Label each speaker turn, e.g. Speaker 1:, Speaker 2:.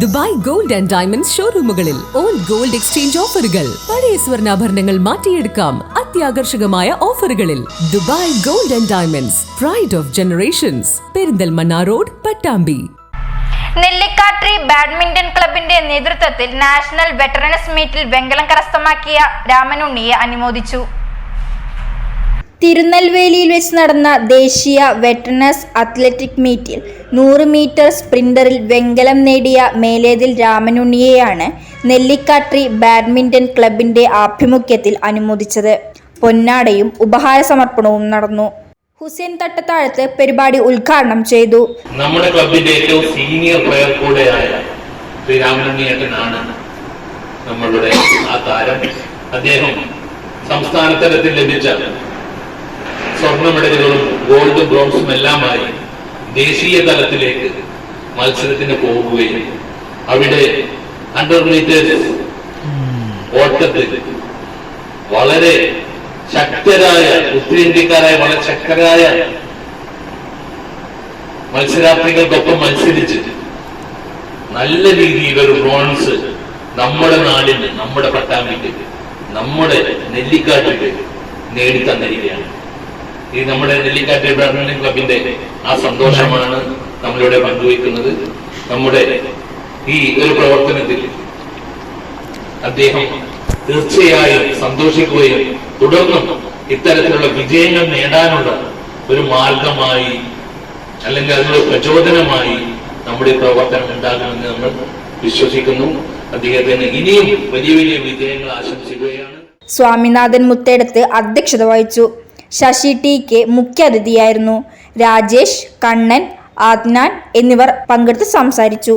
Speaker 1: Dubai gold and diamonds ഷോറൂമുകളിൽ old gold exchange ഓഫറുകൾ. പഴയ സ്വർണാഭരണങ്ങൾ മാറ്റിയെടുക്കാം അത്യാകർഷകമായ ഓഫറുകളിൽ. Dubai gold and diamonds pride of generations Perinthalmanna road Pattambi.
Speaker 2: Nellikattiri badminton ക്ലബിന്റെ നേതൃത്വത്തിൽ നാഷണൽ വെറ്ററൻസ് മീറ്റിൽ വെങ്കലം കരസ്ഥമാക്കിയ രാമനുണ്ണിയെ അനുമോദിച്ചു. തിരുനെൽവേലിയിൽ വെച്ച് നടന്ന ദേശീയ വെറ്റനസ് അത്ലറ്റിക് മീറ്റിൽ നൂറ് മീറ്റർ സ്പ്രിന്ററിൽ വെങ്കലം നേടിയ മേലേതിൽ രാമനുണ്ണിയെയാണ് നെല്ലിക്കാട്രി ബാഡ്മിന്റൺ ക്ലബിന്റെ ആഭിമുഖ്യത്തിൽ അനുമോദിച്ചത്. പൊന്നാടയും ഉപഹാര സമർപ്പണവും നടന്നു. ഹുസൈൻ തട്ടത്താഴത്ത് പരിപാടി ഉദ്ഘാടനം ചെയ്തു.
Speaker 3: നമ്മുടെ ക്ലബിന്റെ ഏറ്റവും സീനിയർ പ്ലെയർ കൂടെയായ ശ്രീ രാമനുണ്ണിയേട്ടനാണ് നമ്മളുടെ ആ താരം. അദ്ദേഹം സംസ്ഥാന തലത്തിൽ ലഭിച്ച സ്വർണ മെഡലുകളും ഗോൾഡ് ബ്രോൺസും എല്ലാമായി ദേശീയ തലത്തിലേക്ക് മത്സരത്തിന് പോകുകയും അവിടെ അണ്ടർ മീറ്റേഴ്സ് ഓട്ടത്തിൽ വളരെ ശക്തരായ ഉത്തരേന്ത്യക്കാരായ വളരെ ശക്തരായ മത്സരാർത്ഥികൾക്കൊപ്പം മത്സരിച്ച് നല്ല രീതിയിൽ ഒരു ബ്രോൺസ് നമ്മുടെ നാടിന് നമ്മുടെ പട്ടാമ്പിക്ക് നമ്മുടെ നേടി നേടിത്തന്നിരിക്കുകയാണ്. ഈ നമ്മുടെ നെല്ലിക്കാട്ട് ബാഡ്മിന്റൺ ക്ലബിന്റെ ആ സന്തോഷമാണ് നമ്മളിവിടെ പങ്കുവയ്ക്കുന്നത്. നമ്മുടെ ഈ ഒരു പ്രവർത്തനത്തിൽ അദ്ദേഹം തീർച്ചയായും സന്തോഷിക്കുകയും തുടർന്നും ഇത്തരത്തിലുള്ള വിജയങ്ങൾ നേടാനുള്ള ഒരു മാർഗമായി അല്ലെങ്കിൽ അതിനൊരു പ്രചോദനമായി നമ്മുടെ പ്രവർത്തനം ഉണ്ടാകുമെന്ന് നമ്മൾ വിശ്വസിക്കുന്നു. അദ്ദേഹത്തിന് ഇനിയും വലിയ വലിയ വിജയങ്ങൾ ആശംസിക്കുകയാണ്.
Speaker 2: സ്വാമിനാഥൻ മുത്തേടത്ത് അധ്യക്ഷത വഹിച്ചു. ശശി ടി കെ മുഖ്യാതിഥിയായിരുന്നു. രാജേഷ് കണ്ണൻ ആദ്നാൻ എന്നിവർ പങ്കെടുത്ത് സംസാരിച്ചു.